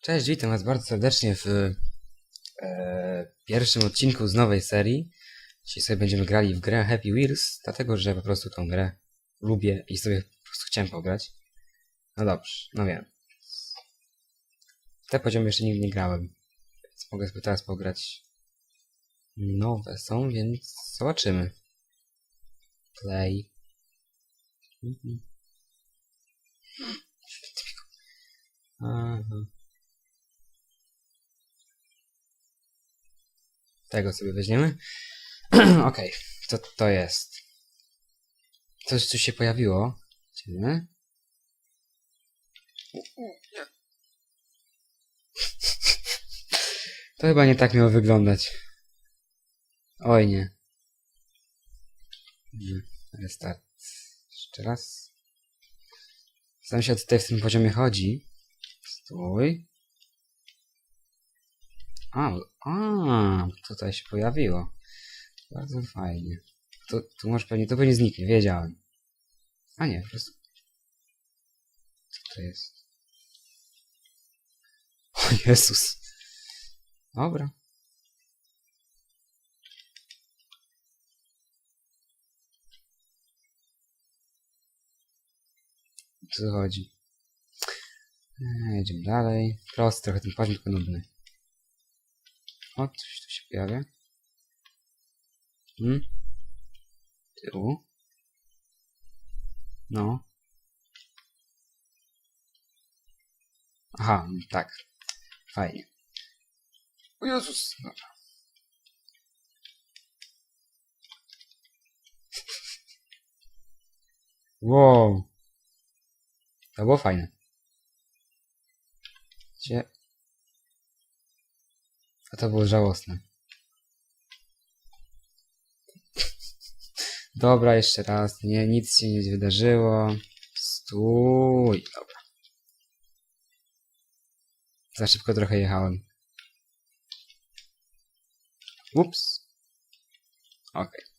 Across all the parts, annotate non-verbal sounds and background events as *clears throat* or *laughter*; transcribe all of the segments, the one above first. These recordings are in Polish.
Cześć, witam was bardzo serdecznie w e, pierwszym odcinku z nowej serii. Dzisiaj sobie będziemy grali w grę Happy Wheels, dlatego że po prostu tą grę lubię i sobie po prostu chciałem pograć. No dobrze, no wiem. Te poziomy jeszcze nigdy nie grałem, więc mogę sobie teraz pograć. Nowe są, więc zobaczymy. Play. Mhm. Aha. Tego sobie weźmiemy. *clears throat* Okej, co to jest? Coś tu się pojawiło. Zobaczymy. To chyba nie tak miało wyglądać. Oj nie. Restart. Jeszcze raz. Znam się tutaj w tym poziomie chodzi. Stój. A, a, tutaj się pojawiło. Bardzo fajnie. Tu, tu może pewnie, to pewnie zniknie, wiedziałem. A nie, po prostu. Co to jest? O Jezus. Dobra. Co chodzi? Jedziemy dalej. Prosty, trochę ten poziom tylko nudny. O, coś tu się pojawia. Hmm? Tyłu. No. Aha, tak. Fajnie. O Jezus! Dobra. Wow. To było fajne. Gdzie? A to było żałosne. Dobra, jeszcze raz. Nie, nic się nie wydarzyło. Stój. Dobra. Za szybko trochę jechałem. Ups. Okej.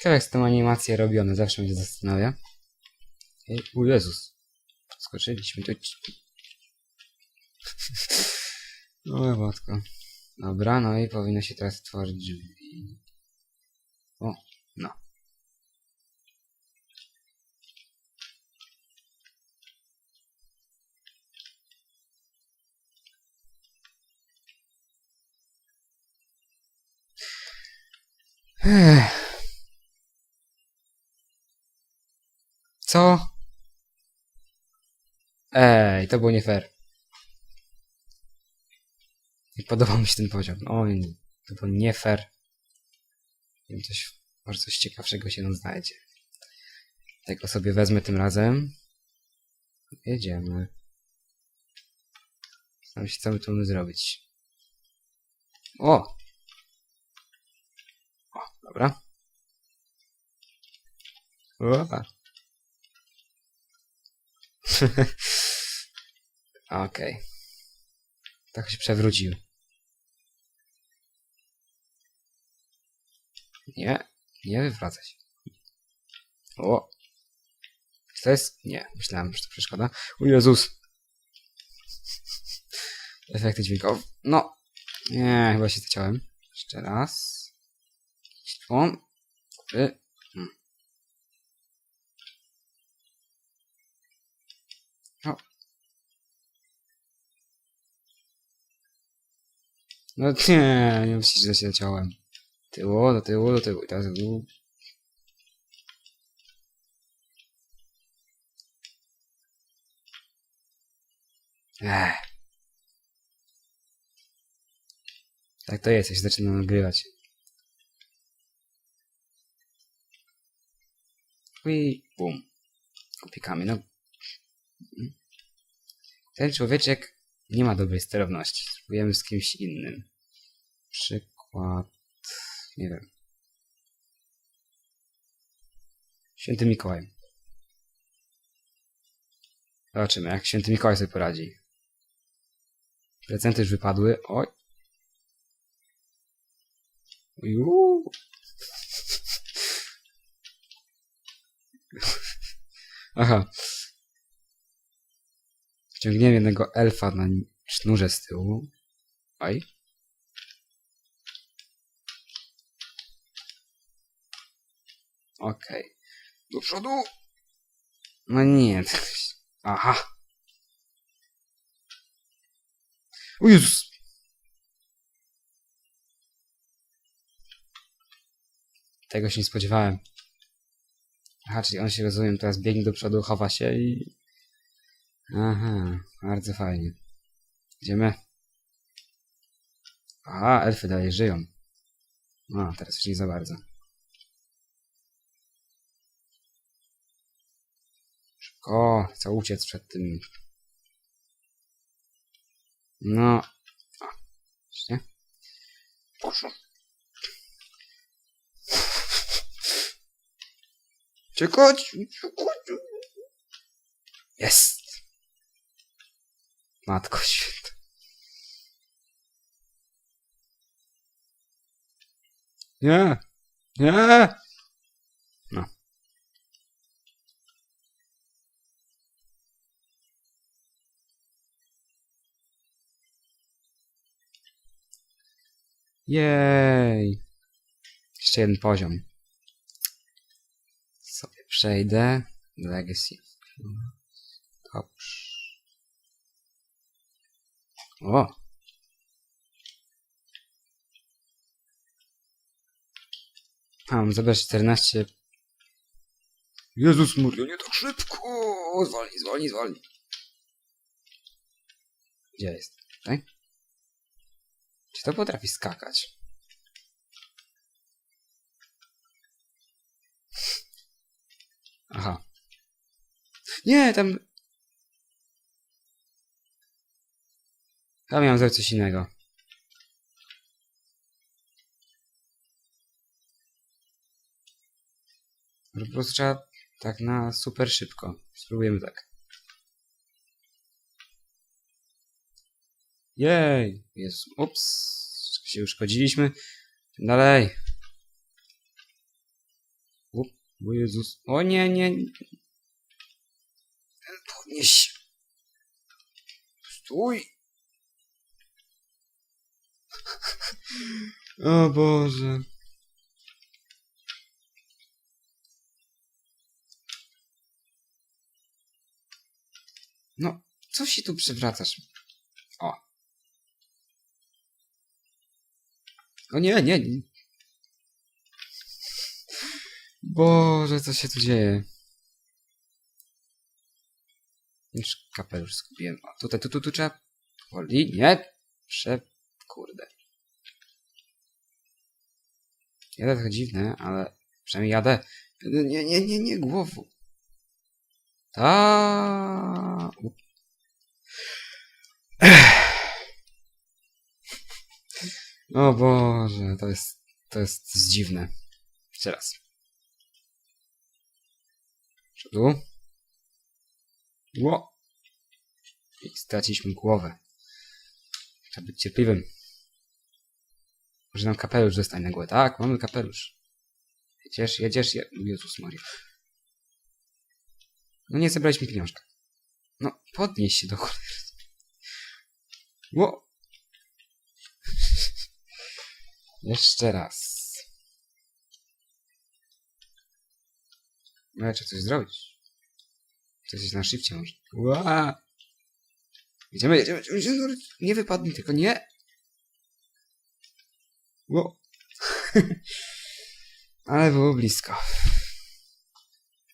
Ciekawe jak z tą animacją robione, zawsze mnie zastanawia. Ej, o Jezus. Skoczyliśmy tu. O *laughs* matko. Dobra, no i powinno się teraz tworzyć drzwi. O, no. Ech. Co? Ej, to było nie fair. Nie podobał mi się ten poziom. Oj, to było nie fair. Nie wiem, coś, może coś ciekawszego się nam znajdzie. Tego sobie wezmę tym razem. Jedziemy. Zastanawiam się, by tu zrobić. O! O, dobra. Opa. *laughs* Okej. Tak się przewrócił. Nie, nie wywracać. O! To jest? Nie, myślałem, że to przeszkoda. O Jezus! *laughs* Efekty dźwiękowe. No! Nie, chyba się zaciąłem. Jeszcze raz. Tu. Trzy. No *laughs* nie, nie myślisz, że się zaciąłem. Tyło, do tyłu, do tyłu. I teraz. Ech. Tak to jest, ja się zaczynam nagrywać. I bum. Kupikamy, no. Ten człowieczek nie ma dobrej sterowności. Spróbujemy z kimś innym. Przykład... Nie wiem. Święty Mikołaj. Zobaczymy, jak Święty Mikołaj sobie poradzi. Prezenty już wypadły. Oj. Juuu. Aha. Wciągniemy jednego elfa na sznurze z tyłu. Oj. Okej. Do przodu! No nie. Aha. O Jezus! Tego się nie spodziewałem. Aha, czyli on się rozumiem, teraz biegnie do przodu, chowa się i... Aha, bardzo fajnie. Idziemy. Aha, elfy dalej żyją. No, teraz już nie za bardzo. Szybko, chcę uciec przed tym. No. O, właśnie. Czekać! czekać. Jest! Matko święta. Nie! Nie! Jej! Jeszcze jeden poziom. Sobie przejdę. Legacy. Dobrze. O! Mam zabrać 14. Jezus Maria, nie tak szybko! Zwolnij, zwolnij, zwolnij. Gdzie jest? Tutaj? Czy to potrafi skakać? Aha. Nie, tam... Tam miałem zrobić coś innego. Po prostu trzeba tak na super szybko. Spróbujemy tak. Jej! Jest. Ups. Się uszkodziliśmy. Dalej. Up. O Jezus. O nie, nie. Podnieś. Stój. *laughs* O Boże. No, co się tu przewracasz? O. O nie, nie. nie. Boże, co się tu dzieje? Już kapelusz skupiłem. O, tutaj, tu, tu, tu trzeba... Powoli, nie? Prze... Kurde. Jadę trochę dziwne, ale przynajmniej jadę. Nie, nie, nie, nie, głową. Ta. O Boże, to jest, to jest dziwne. Jeszcze raz. Przodu. Ło. I straciliśmy głowę. Trzeba być cierpliwym. Może nam kapelusz zostanie na głowę. Tak, mamy kapelusz. Jedziesz, jedziesz, je... Jezus Maria. No nie zebraliśmy pieniążka. No, podnieś się do cholery. Ło! Jeszcze raz. No, trzeba coś zrobić. Coś jest na szybcie może. Ła! Jedziemy, jedziemy, jedziemy. Nie wypadnij, tylko nie. Ło! *laughs* Ale było blisko.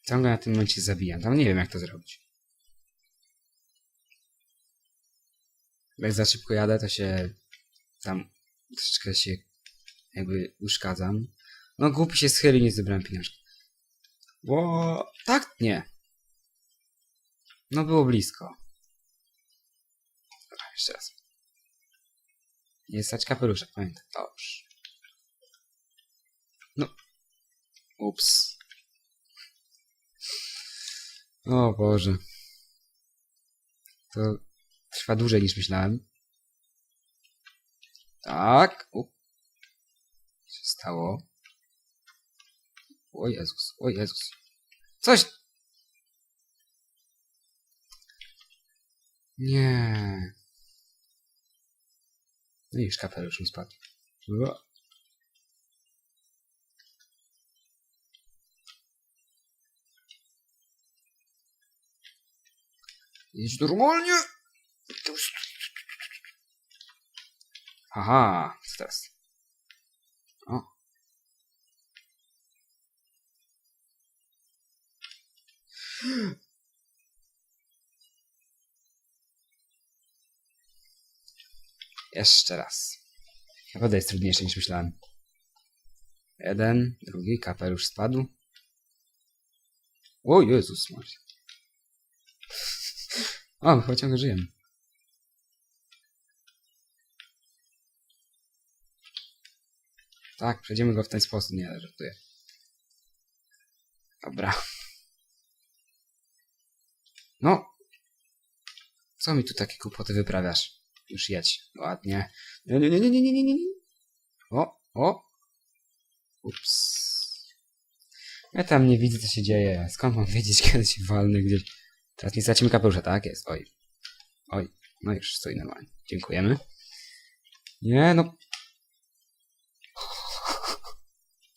Ciągle na tym momencie zabijam. Tam nie wiem, jak to zrobić. Jak za szybko jadę, to się tam troszeczkę się jakby uszkadzam. No głupi się schyli, nie zebrałem pieniążka. Bo tak nie. No było blisko. Dobra, jeszcze raz. Nie stać kapeluszek, pamiętaj. Dobrze. No. Ups. O Boże. To trwa dłużej niż myślałem. Tak. Up. Stało? O Jezus, o Jezus. Coś... Nie. No i już kapelusz mi spadł. Jedź normalnie! Aha, teraz? Jeszcze raz. Naprawdę jest trudniejsze niż myślałem. Jeden, drugi, kapelusz spadł. O Jezus Maria. O, chyba ciągle żyjemy. Tak, przejdziemy go w ten sposób. Nie, żartuję. Dobra. No. Co mi tu takie kłopoty wyprawiasz? Już jedź. Ładnie. Nie, nie, nie, nie, nie, nie, nie, nie. O, o. Ups. Ja tam nie widzę, co się dzieje. Skąd mam wiedzieć, *laughs* kiedy się walnę gdzieś? Teraz nie stracimy kapelusza, tak? Jest. Oj. Oj. No już stoi normalnie. Dziękujemy. Nie, no.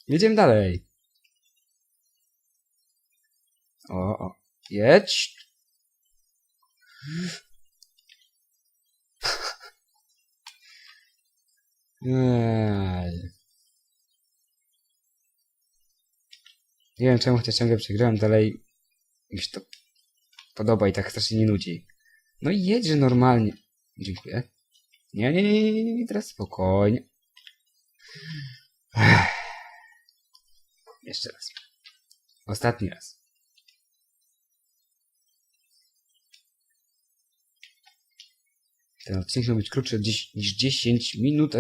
Jedziemy dalej. O, o. Jedź. Ej. Nie wiem czemu, chociaż ciągle przegrałem dalej. Mi się to podoba i tak strasznie nie nudzi. No i jedź normalnie. Dziękuję. Nie, nie, nie, nie, nie, nie, teraz spokojnie. Ech. Jeszcze raz. Ostatni raz. Ten odcinek miał być krótszy niż 10 minut.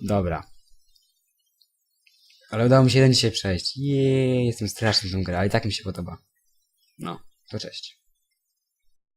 Dobra. Ale udało mi się jeden dzisiaj przejść. Jeee, jestem straszny w tą grę, ale i tak mi się podoba. No, to cześć.